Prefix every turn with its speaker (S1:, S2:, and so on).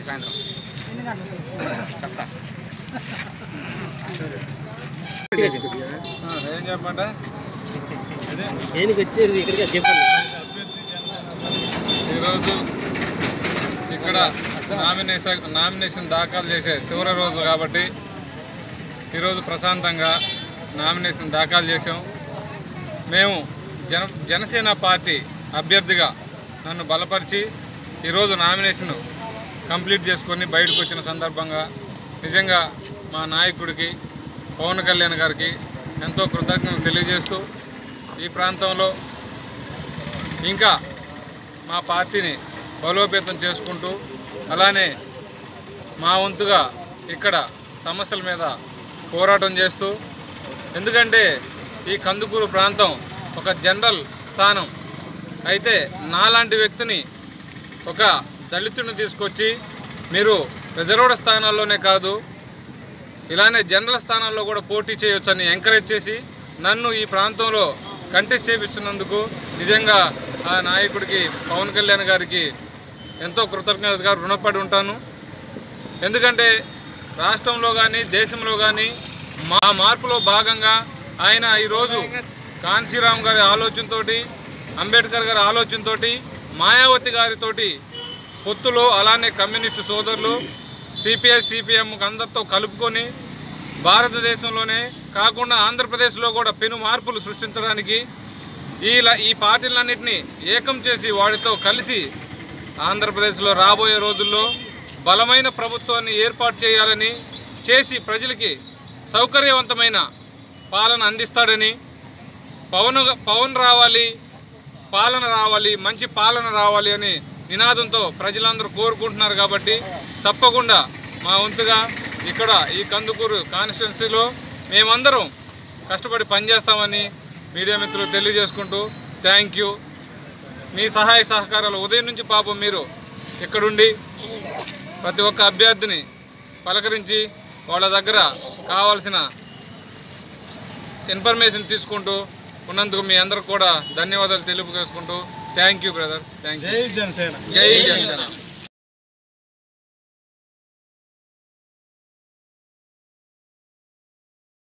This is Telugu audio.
S1: సాయంత్రం
S2: ఏం చెప్పండి
S3: వచ్చేది ఇక్కడికి చెప్పండి
S2: ఈరోజు ఇక్కడ నామినేషన్ నామినేషన్ దాఖలు చేసే చివరి రోజు కాబట్టి ఈరోజు ప్రశాంతంగా నామినేషన్ దాఖలు చేసాం మేము జన జనసేన పార్టీ అభ్యర్థిగా నన్ను బలపరిచి ఈరోజు నామినేషన్ కంప్లీట్ చేసుకొని బయటకు వచ్చిన సందర్భంగా నిజంగా మా నాయకుడికి పవన్ కళ్యాణ్ గారికి ఎంతో కృతజ్ఞతలు తెలియజేస్తూ ఈ ప్రాంతంలో ఇంకా మా పార్టీని బలోపేతం చేసుకుంటూ అలానే మా వంతుగా ఇక్కడ సమస్యల మీద పోరాటం చేస్తూ ఎందుకంటే ఈ కందుకూరు ప్రాంతం ఒక జనరల్ స్థానం. అయితే నాలాంటి వ్యక్తిని ఒక దళితుడిని తీసుకొచ్చి మీరు రిజర్వ్డ్ స్థానాల్లోనే కాదు ఇలానే జనరల్ స్థానాల్లో కూడా పోటీ చేయొచ్చని ఎంకరేజ్ చేసి నన్ను ఈ ప్రాంతంలో కంటెస్ట్ చేపిస్తున్నందుకు నిజంగా ఆ నాయకుడికి పవన్ కళ్యాణ్ గారికి ఎంతో కృతజ్ఞతగా రుణపడి ఉంటాను. ఎందుకంటే రాష్ట్రంలో కానీ దేశంలో కానీ మా మార్పులో భాగంగా ఆయన ఈరోజు కాన్సీరామ్ గారి ఆలోచనతోటి అంబేద్కర్ గారి ఆలోచనతోటి మాయావతి గారితోటి పొత్తులు అలానే కమ్యూనిస్టు సోదరులు సిపిఐ సిపిఎం అందరితో కలుపుకొని భారతదేశంలోనే కాకుండా ఆంధ్రప్రదేశ్లో కూడా పెను మార్పులు సృష్టించడానికి ఈ ఈ పార్టీలన్నింటినీ ఏకం చేసి వాటితో కలిసి ఆంధ్రప్రదేశ్లో రాబోయే రోజుల్లో బలమైన ప్రభుత్వాన్ని ఏర్పాటు చేయాలని చేసి ప్రజలకి సౌకర్యవంతమైన పాలన అందిస్తాడని పవన్ పవన్ రావాలి పాలన రావాలి మంచి పాలన రావాలి అని నినాదంతో ప్రజలందరూ కోరుకుంటున్నారు కాబట్టి తప్పకుండా మా వంతుగా ఇక్కడ ఈ కందుకూరు కాన్స్టిట్యున్సీలో మేమందరం కష్టపడి పనిచేస్తామని మీడియా మిత్రులు తెలియజేసుకుంటూ థ్యాంక్ యూ. మీ సహాయ సహకారాలు ఉదయం నుంచి పాపం మీరు ఇక్కడుండి ప్రతి ఒక్క అభ్యర్థిని పలకరించి వాళ్ళ దగ్గర కావాల్సిన ఇన్ఫర్మేషన్ తీసుకుంటూ ఉన్నందుకు మీ అందరికి కూడా ధన్యవాదాలు తెలుపుకేసుకుంటూ thank you brother. Thank you.
S4: జై జనసేన.
S2: జై జనసేన.